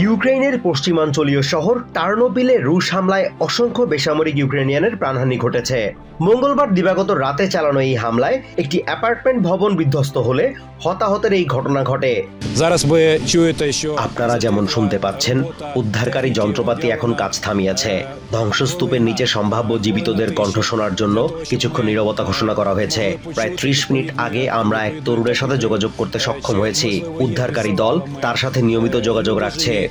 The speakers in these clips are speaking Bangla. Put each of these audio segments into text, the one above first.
ইউক্রেনের পশ্চিমাঞ্চলীয় শহর টার্নোপিলে রুশ হামলায় অসংখ্য বেসামরিক ইউক্রেনিয়ানের প্রাণহানি ঘটেছে। মঙ্গলবার দিবাগত রাতে চালানো এই হামলায় একটি অ্যাপার্টমেন্ট ভবন বিধ্বস্ত হলে হতাহতের এই ঘটনা ঘটে। আপনারা যেমন শুনতে পাচ্ছেন উদ্ধারকারী যন্ত্রপাতি এখন কাজ থামিয়েছে। ধ্বংসস্তূপের নিচে সম্ভাব্য জীবিতদের কণ্ঠ শোনার জন্য কিছুক্ষণ নিরবতা ঘোষণা করা হয়েছে। প্রায় ত্রিশ মিনিট আগে আমরা এক তরুণের সাথে যোগাযোগ করতে সক্ষম হয়েছি। উদ্ধারকারী দল তার সাথে নিয়মিত যোগাযোগ রাখছে।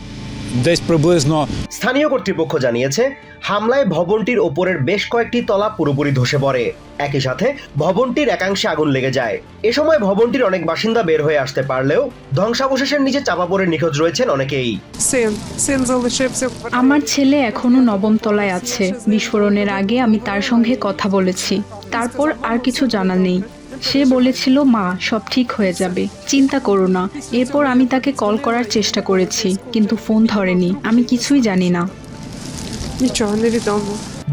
দশ প্রবলেম স্থানীয় কর্তৃপক্ষ জানিয়েছে হামলায় ভবনটির ওপরের বেশ কয়েকটি তলা পুরোপুরি ধসে পড়ে। একই সাথে ভবনটির একাংশে আগুন লেগে যায়। এ সময় ভবনটির অনেক বাসিন্দা বের হয়ে আসতে পারলেও ধ্বংসাবশেষের নিচে চাপা পড়ে নিখোঁজ রয়েছেন অনেকেই। আমার ছেলে এখনও নবম তলায় আছে। বিস্ফোরণের আগে আমি তার সঙ্গে কথা বলেছি। তারপর আর কিছু জানা নেই। সে বলেছিল, মা, সব ঠিক হয়ে যাবে। চিন্তা করো না। এরপর আমি তাকে কল করার চেষ্টা করেছি, কিন্তু ফোন ধরেনি। আমি কিছুই জানি না।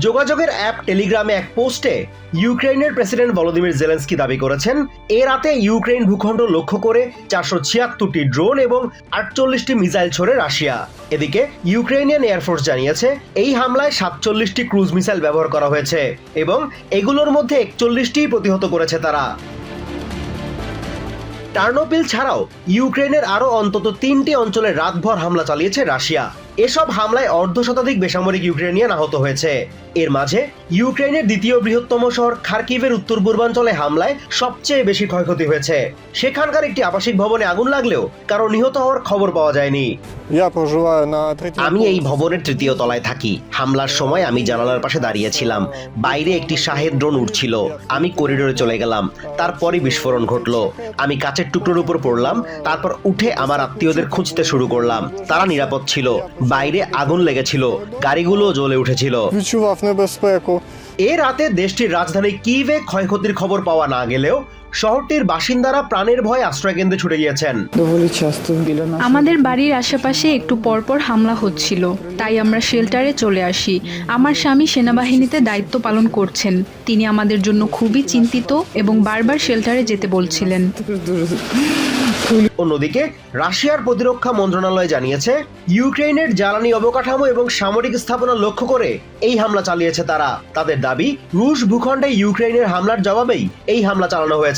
যোগাযোগের অ্যাপ টেলিগ্রামে এক পোস্টে ইউক্রেনের প্রেসিডেন্ট ভলোদিমির জেলেন্সকি দাবি করেছেন, এ রাতে ইউক্রেন ভূখণ্ড লক্ষ্য করে চারশো ছিয়াত্তরটি ড্রোন এবং আটচল্লিশটি মিসাইল ছোড়ে রাশিয়া। এদিকে ইউক্রেনিয়ান এয়ারফোর্স জানিয়েছে, এই হামলায় সাতচল্লিশটি ক্রুজ মিসাইল ব্যবহার করা হয়েছে এবং এগুলোর মধ্যে একচল্লিশটি প্রতিহত করেছে তারা। টার্নোপিল ছাড়াও ইউক্রেনের আরও অন্তত তিনটি অঞ্চলে রাতভর হামলা চালিয়েছে রাশিয়া। এসব হামলায় অর্ধ শতাধিক বেসামরিক ইউক্রেনিয়ান আহত হয়েছে। এর মাঝে ইউক্রেনের দ্বিতীয় বৃহত্তম শহর খার্কিভের উত্তর পূর্বাঞ্চলে হামলায় সবচেয়ে বেশি ক্ষয়ক্ষতি হয়েছে। সেখানকার একটি আবাসিক ভবনে আগুন লাগলেও কারও নিহত হওয়ার খবর পাওয়া যায়নি। আমি এই ভবনের তৃতীয় তলায় থাকি। হামলার সময় আমি জানালার পাশে দাঁড়িয়েছিলাম। বাইরে একটি শাহের ড্রোন উঠছিল আমি করিডোরে চলে গেলাম। তারপরই বিস্ফোরণ ঘটল। আমি কাচের টুকরোর উপর পড়লাম। তারপর উঠে আমার আত্মীয়দের খুঁজতে শুরু করলাম। তারা নিরাপদ ছিল। বাইরে আগুন লেগেছিল গাড়িগুলো জ্বলে উঠেছিল। এ রাতে দেশটির রাজধানী কিভে ক্ষয়ক্ষতির খবর পাওয়া না গেলেও শহরটির বাসিন্দারা প্রাণের ভয়ে আশ্রয়কেন্দ্রে ছুটে গিয়েছেন। আমাদের বাড়ির আশেপাশে একটু পরপর হামলা হচ্ছিল তাই আমরা শেল্টারে চলে আসি। আমার স্বামী সেনাবাহিনীতে দায়িত্ব পালন করছেন। তিনি আমাদের জন্য খুবই চিন্তিত এবং বারবার শেল্টারে যেতে বলছিলেন। অন্যদিকে রাশিয়ার প্রতিরক্ষা মন্ত্রণালয় জানিয়েছে ইউক্রেনের জ্বালানি অবকাঠামো এবং সামরিক স্থাপনা লক্ষ্য করে এই হামলা চালিয়েছে তারা। তাদের দাবি রুশ ভূখণ্ডে ইউক্রেনের হামলার জবাবেই এই হামলা চালানো হয়েছে।